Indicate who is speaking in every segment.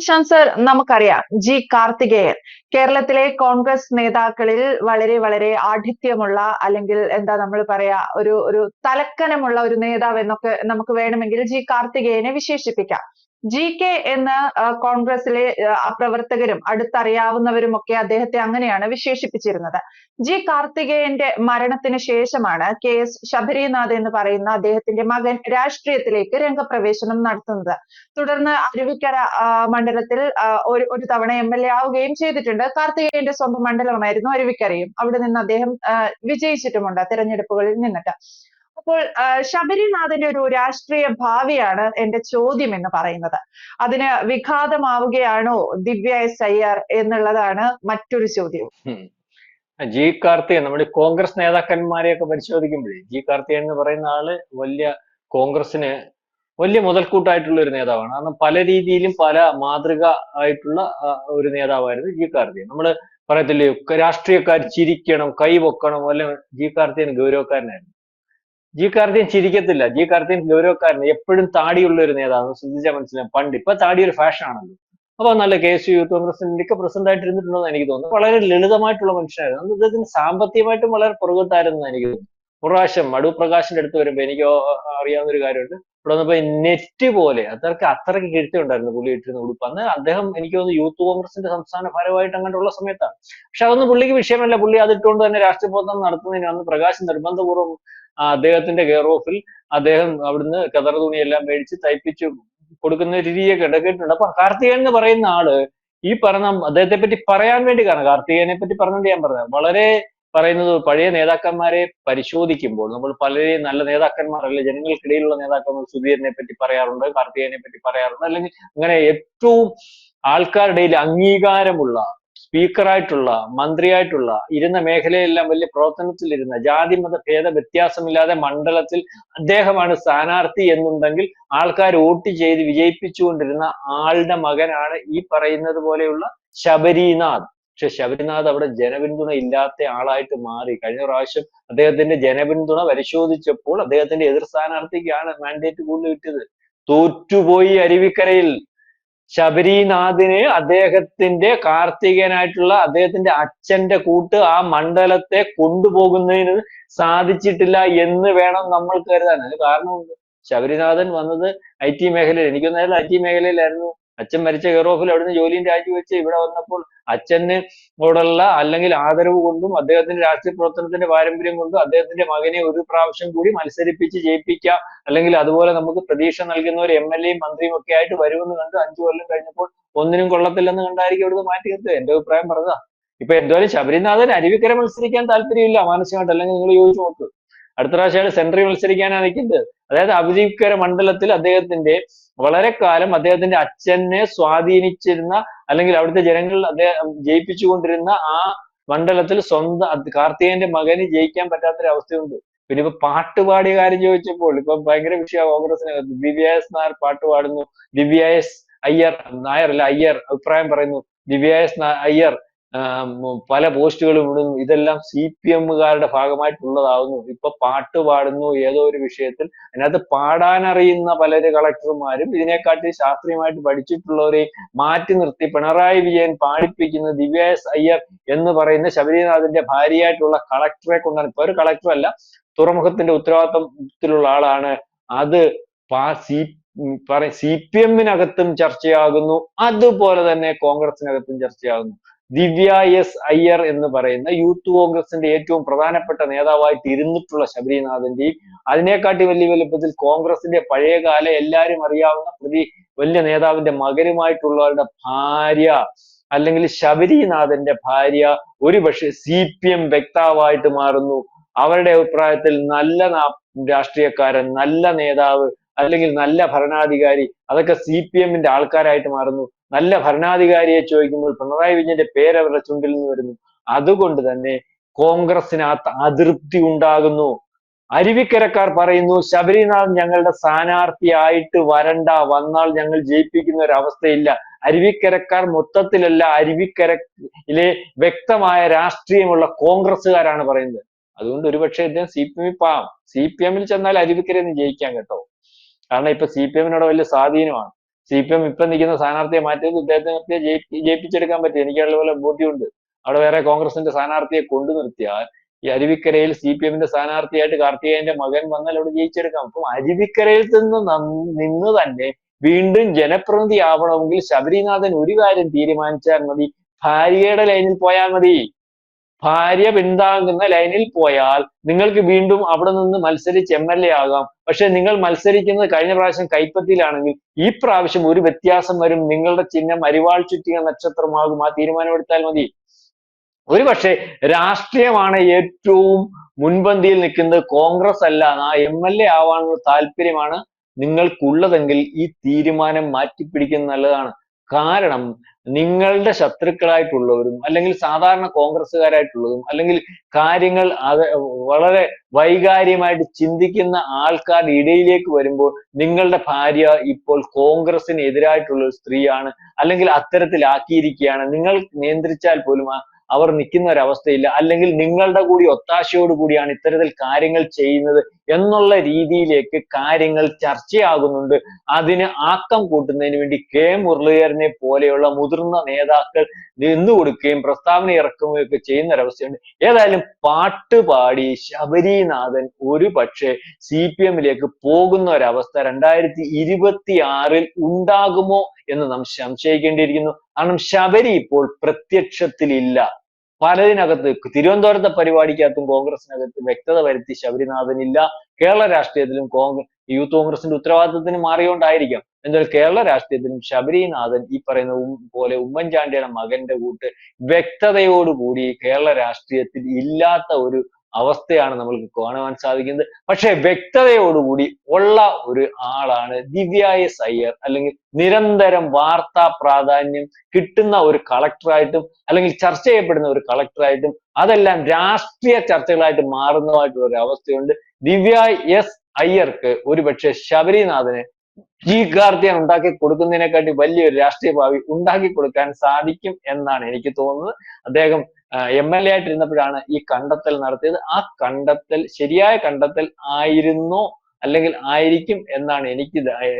Speaker 1: Prashant sir നമുക്കറിയാം. G Karthikeyan. കേരളത്തിലെ കോൺഗ്രസ് നേതാക്കളിൽ വളരെ വളരെ ആഠിത്യമുള്ള അല്ലെങ്കിൽ എന്താ നമ്മൾ പറയാ ഒരു ഒരു തലക്കനമുള്ള ഒരു നേതാവ് എന്നൊക്കെ നമുക്ക് വേണമെങ്കിൽ ജി കാർത്തികേയനെ വിശേഷിപ്പിക്കാം. ജി കെ എന്ന കോൺഗ്രസിലെ പ്രവർത്തകരും അടുത്തറിയാവുന്നവരും ഒക്കെ അദ്ദേഹത്തെ അങ്ങനെയാണ് വിശേഷിപ്പിച്ചിരുന്നത്. ജി കാർത്തികേയന്റെ മരണത്തിന് ശേഷമാണ് കെ എസ് ശബരിനാഥ് എന്ന് പറയുന്ന അദ്ദേഹത്തിന്റെ മകൻ രാഷ്ട്രീയത്തിലേക്ക് രംഗപ്രവേശനം നടത്തുന്നത്. തുടർന്ന് അരുവിക്കര മണ്ഡലത്തിൽ ഒരു ഒരു തവണ എം എൽ എ ആവുകയും ചെയ്തിട്ടുണ്ട്. കാർത്തികേയന്റെ സ്വന്തം മണ്ഡലമായിരുന്നു അരുവിക്കരയും. അവിടെ നിന്ന് അദ്ദേഹം വിജയിച്ചിട്ടുമുണ്ട് തിരഞ്ഞെടുപ്പുകളിൽ നിന്നിട്ട്. അപ്പോൾ ശബരിനാഥന്റെ ഒരു രാഷ്ട്രീയ ഭാവിയാണ് എന്റെ ചോദ്യം എന്ന് പറയുന്നത്. അതിന് വിഘാതമാവുകയാണോ ദിവ്യ എസ് അയ്യർ എന്നുള്ളതാണ് മറ്റൊരു ചോദ്യം.
Speaker 2: ജി കാർത്തികൻ നമ്മുടെ കോൺഗ്രസ് നേതാക്കന്മാരെയൊക്കെ പരിശോധിക്കുമ്പോഴേ ജി കാർത്തികൻ എന്ന് പറയുന്ന ആൾ വലിയ കോൺഗ്രസിന് വലിയ മുതൽക്കൂട്ടായിട്ടുള്ള ഒരു നേതാവാണ്. കാരണം പല രീതിയിലും പല മാതൃക ആയിട്ടുള്ള ഒരു നേതാവായിരുന്നു ജി കാർത്തികൻ. നമ്മൾ പറയത്തില്ലേ രാഷ്ട്രീയക്കാർ ചിരിക്കണം കൈവക്കണം അല്ലെ ജി കാർത്തികൻ ഗൗരവക്കാരനായിരുന്നു. ജി കാർത്തിയൻ ചിരിക്കത്തില്ല. ജി കാർത്തിയൻ ഗൗരവക്കാരൻ എപ്പോഴും താടിയുള്ള ഒരു നേതാവ് ശ്രദ്ധിച്ചാൽ മനസ്സിലാവും പണ്ട് ഇപ്പൊ താടി ഒരു ഫാഷൻ ആണല്ലോ. അപ്പൊ നല്ല കെ എസ് യൂത്ത് കോൺഗ്രസിന്റെ ഒക്കെ പ്രസിഡന്റ് ആയിട്ട് ഇരുന്നിട്ടുണ്ടെന്ന് എനിക്ക് തോന്നുന്നു. വളരെ ലളിതമായിട്ടുള്ള മനുഷ്യനായിരുന്നു. അദ്ദേഹത്തിന് സാമ്പത്തികമായിട്ടും വളരെ പുറകോട്ടായിരുന്നു എനിക്ക് തോന്നുന്നു. പ്രാവശ്യം മടു പ്രകാശിന്റെ അടുത്ത് വരുമ്പോ എനിക്ക് അറിയാവുന്ന ഒരു കാര്യമുണ്ട്. ഇവിടെ വന്നപ്പോ നെറ്റ് പോലെ അത്രയ്ക്ക് അത്രയ്ക്ക് കിഴുത്തുണ്ടായിരുന്നു പുള്ളി ഇട്ടിരുന്ന ഉടുപ്പ്. അന്ന് അദ്ദേഹം എനിക്ക് തോന്നുന്നു യൂത്ത് കോൺഗ്രസിന്റെ സംസ്ഥാന ഭാരമായിട്ട് അങ്ങോട്ടുള്ള സമയത്താണ്. പക്ഷെ അതൊന്നും പുള്ളിക്ക് വിഷയമല്ല. പുള്ളി അതിട്ടുകൊണ്ട് തന്നെ രാഷ്ട്രീയ പ്രവർത്തനം നടത്തുന്നതിന് അന്ന് പ്രകാശ് നിർബന്ധപൂർവം അദ്ദേഹത്തിന്റെ കെയർ ഓഫിൽ അദ്ദേഹം അവിടുന്ന് കതർ തുണിയെല്ലാം മേടിച്ച് തയ്പ്പിച്ചു കൊടുക്കുന്ന രീതിയൊക്കെ കേട്ടിട്ടുണ്ട് അപ്പൊ കാർത്തികൻ എന്ന് പറയുന്ന ആൾ ഈ പറഞ്ഞ അദ്ദേഹത്തെ പറ്റി പറയാൻ വേണ്ടി കാരണം കാർത്തികനെ പറ്റി പറഞ്ഞുകൊണ്ട് ഞാൻ പറഞ്ഞത്. വളരെ പറയുന്നത് പഴയ നേതാക്കന്മാരെ പരിശോധിക്കുമ്പോൾ നമ്മൾ പലരെയും നല്ല നേതാക്കന്മാർ അല്ലെങ്കിൽ ജനങ്ങൾക്കിടയിലുള്ള നേതാക്കന്മാർ സുധീരനെ പറ്റി പറയാറുണ്ട് കാർത്തികനെ പറ്റി പറയാറുണ്ട് അല്ലെങ്കിൽ അങ്ങനെ ഏറ്റവും ആൾക്കാരുടെ അംഗീകാരമുള്ള സ്പീക്കറായിട്ടുള്ള മന്ത്രിയായിട്ടുള്ള ഇരുന്ന മേഖലയെല്ലാം വലിയ പ്രവർത്തനത്തിലിരുന്ന ജാതി മത ഭേദ വ്യത്യാസമില്ലാതെ മണ്ഡലത്തിൽ അദ്ദേഹമാണ് സ്ഥാനാർത്ഥി എന്നുണ്ടെങ്കിൽ ആൾക്കാർ വോട്ട് ചെയ്ത് വിജയിപ്പിച്ചുകൊണ്ടിരുന്ന ആളുടെ മകനാണ് ഈ പറയുന്നത് പോലെയുള്ള ശബരിനാഥ്. പക്ഷെ ശബരിനാഥ് അവിടെ ജനപിന്തുണ ഇല്ലാത്ത ആളായിട്ട് മാറി. കഴിഞ്ഞ പ്രാവശ്യം അദ്ദേഹത്തിന്റെ ജനപിന്തുണ പരിശോധിച്ചപ്പോൾ അദ്ദേഹത്തിന്റെ എതിർ സ്ഥാനാർത്ഥിക്കാണ് മാൻഡേറ്റ് കൂടുതൽ കിട്ടിയത്. തോറ്റുപോയി അരുവിക്കരയിൽ. ശബരിനാഥിന് അദ്ദേഹത്തിന്റെ കാർത്തികനായിട്ടുള്ള അദ്ദേഹത്തിന്റെ അച്ഛന്റെ കൂട്ട് ആ മണ്ഡലത്തെ കൊണ്ടുപോകുന്നതിന് സാധിച്ചിട്ടില്ല എന്ന് വേണം നമ്മൾ കരുതാൻ. അതിന് കാരണമുണ്ട്. ശബരിനാഥൻ വന്നത് ഐ ടി മേഖലയിൽ. എനിക്കൊന്നായാലും ഐ ടി മേഖലയിലായിരുന്നു. അച്ഛൻ മരിച്ച കെയർ അവിടുന്ന് ജോലിയും രാജിവെച്ച് ഇവിടെ വന്നപ്പോൾ അച്ഛന് ഓടുള്ള അല്ലെങ്കിൽ ആദരവ് കൊണ്ടും അദ്ദേഹത്തിന്റെ രാഷ്ട്രീയ പ്രവർത്തനത്തിന്റെ പാരമ്പര്യം കൊണ്ടും അദ്ദേഹത്തിന്റെ മകനെ ഒരു പ്രാവശ്യം കൂടി മത്സരിപ്പിച്ച് ജയിപ്പിക്കാം. അല്ലെങ്കിൽ അതുപോലെ നമുക്ക് പ്രതീക്ഷ നൽകുന്ന ഒരു എം എൽ എയും മന്ത്രിയും ഒക്കെ ആയിട്ട് വരുമെന്ന് കണ്ട് അഞ്ചു കൊല്ലം കഴിഞ്ഞപ്പോൾ ഒന്നിനും കൊള്ളത്തില്ലെന്ന് കണ്ടായിരിക്കും ഇവിടുന്ന് മാറ്റി നിർത്തുക എന്റെ അഭിപ്രായം പറഞ്ഞതാ. ഇപ്പൊ എന്തായാലും ശബരിനാഥൻ അരുവിക്കര മത്സരിക്കാൻ താല്പര്യമില്ല മാനസികമായിട്ട്. അല്ലെങ്കിൽ നിങ്ങൾ ചോദിച്ചു നോക്ക്. അടുത്ത പ്രാവശ്യം സെൻട്രൽ മത്സരിക്കാനാണ് നിൽക്കുന്നത്. അതായത് അഭിജിക്കര മണ്ഡലത്തിൽ അദ്ദേഹത്തിന്റെ വളരെ കാലം അദ്ദേഹത്തിന്റെ അച്ഛനെ സ്വാധീനിച്ചിരുന്ന അല്ലെങ്കിൽ അവിടുത്തെ ജനങ്ങൾ അദ്ദേഹം ജയിപ്പിച്ചുകൊണ്ടിരുന്ന ആ മണ്ഡലത്തിൽ സ്വന്തം കാർത്തികേയന്റെ മകന് ജയിക്കാൻ പറ്റാത്തൊരവസ്ഥയുണ്ട്. പിന്നെ ഇപ്പൊ പാട്ട് പാടിയ കാര്യം ചോദിച്ചപ്പോൾ ഇപ്പൊ ഭയങ്കര വിഷയ കോൺഗ്രസിനകത്ത് ദിവ്യ എസ് നായർ പാട്ട് പാടുന്നു. ദിവ്യ എസ് അയ്യർ നായർ അല്ല അയ്യർ അഭിപ്രായം പറയുന്നു. ദിവ്യ എസ് അയ്യർ പല പോസ്റ്റുകളും ഇടുന്നു ഇതെല്ലാം സി പി എമ്മുകാരുടെ ഭാഗമായിട്ടുള്ളതാവുന്നു. ഇപ്പൊ പാട്ട് പാടുന്നു ഏതോ ഒരു വിഷയത്തിൽ. അതിനകത്ത് പാടാനറിയുന്ന പലര് കളക്ടർമാരും ഇതിനെക്കാട്ടി ശാസ്ത്രീയമായിട്ട് പഠിച്ചിട്ടുള്ളവരെ മാറ്റി നിർത്തി പിണറായി വിജയൻ പാടിപ്പിക്കുന്ന ദിവ്യ എസ് അയ്യർ എന്ന് പറയുന്ന ശബരിനാഥിന്റെ ഭാര്യയായിട്ടുള്ള കളക്ടറെ കൊണ്ടാണ്. ഇപ്പൊ ഒരു കളക്ടർ അല്ല തുറമുഖത്തിന്റെ ഉത്തരവാദിത്തത്തിലുള്ള ആളാണ്. അത് പറ സി പി എമ്മിനകത്തും ചർച്ചയാകുന്നു. അതുപോലെ തന്നെ കോൺഗ്രസിനകത്തും ചർച്ചയാകുന്നു. ദിവ്യ എസ് അയ്യർ എന്ന് പറയുന്ന യൂത്ത് കോൺഗ്രസിന്റെ ഏറ്റവും പ്രധാനപ്പെട്ട നേതാവായിട്ട് ഇരുന്നിട്ടുള്ള ശബരിനാഥന്റെയും അതിനെക്കാട്ടി വലിയ വലുപ്പത്തിൽ കോൺഗ്രസിന്റെ പഴയകാല എല്ലാവരും അറിയാവുന്ന പ്രതി വലിയ നേതാവിന്റെ മകരുമായിട്ടുള്ളവരുടെ ഭാര്യ അല്ലെങ്കിൽ ശബരിനാഥന്റെ ഭാര്യ ഒരുപക്ഷെ സി പി എം വ്യക്താവായിട്ട് മാറുന്നു. അവരുടെ അഭിപ്രായത്തിൽ നല്ല രാഷ്ട്രീയക്കാരൻ നല്ല നേതാവ് അല്ലെങ്കിൽ നല്ല ഭരണാധികാരി അതൊക്കെ സി പി എമ്മിന്റെ ആൾക്കാരായിട്ട് മാറുന്നു. നല്ല ഭരണാധികാരിയെ ചോദിക്കുമ്പോൾ പിണറായി വിജയന്റെ പേര് അവരുടെ ചുണ്ടിൽ നിന്ന് വരുന്നു. അതുകൊണ്ട് തന്നെ കോൺഗ്രസിനകത്ത് അതൃപ്തി ഉണ്ടാകുന്നു. അരുവിക്കരക്കാർ പറയുന്നു ശബരിനാഥ് ഞങ്ങളുടെ സ്ഥാനാർത്ഥിയായിട്ട് വരണ്ട വന്നാൽ ഞങ്ങൾ ജയിപ്പിക്കുന്ന ഒരു അവസ്ഥയില്ല. അരുവിക്കരക്കാർ മൊത്തത്തിലല്ല അരുവിക്കരയിലെ വ്യക്തമായ രാഷ്ട്രീയമുള്ള കോൺഗ്രസ്സുകാരാണ് പറയുന്നത്. അതുകൊണ്ട് ഒരുപക്ഷെ ഇദ്ദേഹം സി പി എമ്മിൽ പാം സി പി എമ്മിൽ ചെന്നാൽ അരുവിക്കരയിൽ നിന്ന് ജയിക്കാൻ കേട്ടോ. കാരണം ഇപ്പൊ സി പി എമ്മിനോട് വലിയ സ്വാധീനമാണ്. സി പി എം ഇപ്പൊ നിൽക്കുന്ന സ്ഥാനാർത്ഥിയെ മാറ്റിയത് ഇദ്ദേഹത്തെ ജയി- ജയിപ്പിച്ചെടുക്കാൻ പറ്റും. എനിക്ക് അതുപോലെ ബോധ്യമുണ്ട്. അവിടെ വേറെ കോൺഗ്രസിന്റെ സ്ഥാനാർത്ഥിയെ കൊണ്ടു നിർത്തിയാൽ ഈ അരുവിക്കരയിൽ സി പി എമ്മിന്റെ സ്ഥാനാർത്ഥിയായിട്ട് കാർത്തികേയന്റെ മകൻ വന്നാൽ അവിടെ ജയിച്ചെടുക്കാം. അപ്പം അരുവിക്കരയിൽ നന്ന് നിന്ന് തന്നെ വീണ്ടും ജനപ്രതിനിധി ആവണമെങ്കിൽ ശബരിനാഥൻ ഒരു കാര്യം തീരുമാനിച്ചാൽ മതി. ഭാര്യയുടെ ലൈനിൽ പോയാൽ മതി. ഭാര്യ പിന്താങ്ങുന്ന ലൈനിൽ പോയാൽ നിങ്ങൾക്ക് വീണ്ടും അവിടെ നിന്ന് മത്സരിച്ച് എം എൽ എ ആകാം. പക്ഷെ നിങ്ങൾ മത്സരിക്കുന്നത് കഴിഞ്ഞ പ്രാവശ്യം കൈപ്പത്തിയിലാണെങ്കിൽ ഈ പ്രാവശ്യം ഒരു വ്യത്യാസം വരും. നിങ്ങളുടെ ചിഹ്നം അരിവാൾ ചുറ്റിയ നക്ഷത്രമാകും. ആ തീരുമാനമെടുത്താൽ മതി. ഒരു പക്ഷേ രാഷ്ട്രീയമാണ് ഏറ്റവും മുൻപന്തിയിൽ നിൽക്കുന്നത്. കോൺഗ്രസ് അല്ല. ആ എം എൽ എ ആവാനുള്ള താല്പര്യമാണ് നിങ്ങൾക്കുള്ളതെങ്കിൽ ഈ തീരുമാനം മാറ്റിപ്പിടിക്കുന്നത് നല്ലതാണ്. കാരണം നിങ്ങളുടെ ശത്രുക്കളായിട്ടുള്ളവരും അല്ലെങ്കിൽ സാധാരണ കോൺഗ്രസ്സുകാരായിട്ടുള്ളതും അല്ലെങ്കിൽ കാര്യങ്ങൾ അത് വളരെ വൈകാര്യമായിട്ട് ചിന്തിക്കുന്ന ആൾക്കാരുടെ ഇടയിലേക്ക് വരുമ്പോൾ നിങ്ങളുടെ ഭാര്യ ഇപ്പോൾ കോൺഗ്രസിന് എതിരായിട്ടുള്ള ഒരു സ്ത്രീയാണ് അല്ലെങ്കിൽ അത്തരത്തിലാക്കിയിരിക്കുകയാണ്. നിങ്ങൾ നിയന്ത്രിച്ചാൽ പോലും അവർ നിൽക്കുന്ന ഒരു അവസ്ഥയില്ല അല്ലെങ്കിൽ നിങ്ങളുടെ കൂടി ഒത്താശയോട് കൂടിയാണ് ഇത്തരത്തിൽ കാര്യങ്ങൾ ചെയ്യുന്നത് എന്നുള്ള രീതിയിലേക്ക് കാര്യങ്ങൾ ചർച്ചയാകുന്നുണ്ട്. അതിന് ആക്കം കൂട്ടുന്നതിന് വേണ്ടി കെ. മുരളീധരനെ പോലെയുള്ള മുതിർന്ന നേതാക്കൾ നിന്നു കൊടുക്കുകയും പ്രസ്താവന ഇറക്കുകയും ഒക്കെ ചെയ്യുന്ന ഒരവസ്ഥയുണ്ട്. ഏതായാലും പാട്ടുപാടി ശബരിനാഥൻ ഒരു പക്ഷേ സി പി എമ്മിലേക്ക് പോകുന്ന ഒരവസ്ഥ രണ്ടായിരത്തി ഇരുപത്തി ആറിൽ ഉണ്ടാകുമോ എന്ന് നാം സംശയിക്കേണ്ടിയിരിക്കുന്നു. കാരണം ശബരി ഇപ്പോൾ പ്രത്യക്ഷത്തിലില്ല. പലതിനകത്ത് തിരുവനന്തപുരത്തെ പരിപാടിക്കകത്തും കോൺഗ്രസിനകത്ത് വ്യക്തത വരുത്തി ശബരിനാഥനില്ല കേരള രാഷ്ട്രീയത്തിലും കോൺഗ്രസ് യൂത്ത് കോൺഗ്രസിന്റെ ഉത്തരവാദിത്തത്തിന് മാറിയോണ്ടായിരിക്കാം. എന്നാൽ കേരള രാഷ്ട്രീയത്തിലും ശബരിനാഥൻ ഈ പറയുന്ന പോലെ ഉമ്മൻചാണ്ടിയുടെ മകന്റെ കൂട്ട് വ്യക്തതയോടുകൂടി കേരള രാഷ്ട്രീയത്തിൽ ഇല്ലാത്ത ഒരു അവസ്ഥയാണ് നമ്മൾക്ക് കാണുവാൻ സാധിക്കുന്നത്. പക്ഷെ വ്യക്തതയോടുകൂടി ഉള്ള ഒരു ആളാണ് ദിവ്യ എസ് അയ്യർ അല്ലെങ്കിൽ നിരന്തരം വാർത്താ പ്രാധാന്യം കിട്ടുന്ന ഒരു കളക്ടറായിട്ടും അല്ലെങ്കിൽ ചർച്ച ചെയ്യപ്പെടുന്ന ഒരു കളക്ടറായിട്ടും അതെല്ലാം രാഷ്ട്രീയ ചർച്ചകളായിട്ട് മാറുന്നതായിട്ടുള്ള ഒരു അവസ്ഥയുണ്ട്. ദിവ്യ എസ് അയ്യർക്ക് ഒരുപക്ഷെ ശബരിനാഥന് ജി കാർത്തിയാൻ ഉണ്ടാക്കി കൊടുക്കുന്നതിനെക്കാട്ടി വലിയൊരു രാഷ്ട്രീയ ഭാവി ഉണ്ടാക്കി കൊടുക്കാൻ സാധിക്കും എന്നാണ് എനിക്ക് തോന്നുന്നത്. അദ്ദേഹം എം എൽ എ ആയിട്ടിരുന്നപ്പോഴാണ് ഈ കണ്ടെത്തൽ നടത്തിയത്. ആ കണ്ടെത്തൽ ശരിയായ കണ്ടെത്തൽ ആയിരുന്നു അല്ലെങ്കിൽ ആയിരിക്കും എന്നാണ് എനിക്ക്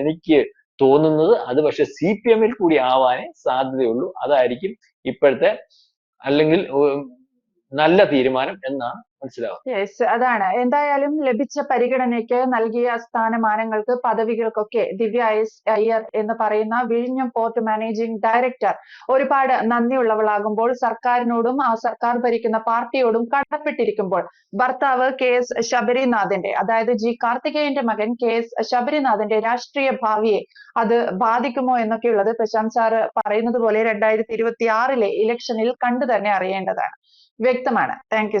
Speaker 2: എനിക്ക് തോന്നുന്നത്. അത് പക്ഷെ സി പി എമ്മിൽ കൂടി ആവാനേ സാധ്യതയുള്ളൂ. അതായിരിക്കും ഇപ്പോഴത്തെ അല്ലെങ്കിൽ നല്ല തീരുമാനം എന്നാണ് മനസ്സിലാവുന്നത്
Speaker 1: യെസ് അതാണ്. എന്തായാലും ലഭിച്ച പരിഗണനയ്ക്ക് നൽകിയ സ്ഥാനമാനങ്ങൾക്ക് പദവികൾക്കൊക്കെ ദിവ്യ എസ് അയ്യർ എന്ന് പറയുന്ന വിഴിഞ്ഞം പോർട്ട് മാനേജിംഗ് ഡയറക്ടർ ഒരുപാട് നന്ദിയുള്ളവളാകുമ്പോൾ സർക്കാരിനോടും ആ സർക്കാർ ഭരിക്കുന്ന പാർട്ടിയോടും കടപ്പെട്ടിരിക്കുമ്പോൾ ഭർത്താവ് കെ എസ് ശബരിനാഥിന്റെ അതായത് ജി കാർത്തികേയന്റെ മകൻ കെ എസ് ശബരിനാഥിന്റെ രാഷ്ട്രീയ ഭാവിയെ അത് ബാധിക്കുമോ എന്നൊക്കെയുള്ളത് പ്രശാന്ത് സാർ പറയുന്നത് പോലെ രണ്ടായിരത്തി ഇരുപത്തി ആറിലെ ഇലക്ഷനിൽ കണ്ടു തന്നെ അറിയേണ്ടതാണ്. വ്യക്തമാണ്. Thank you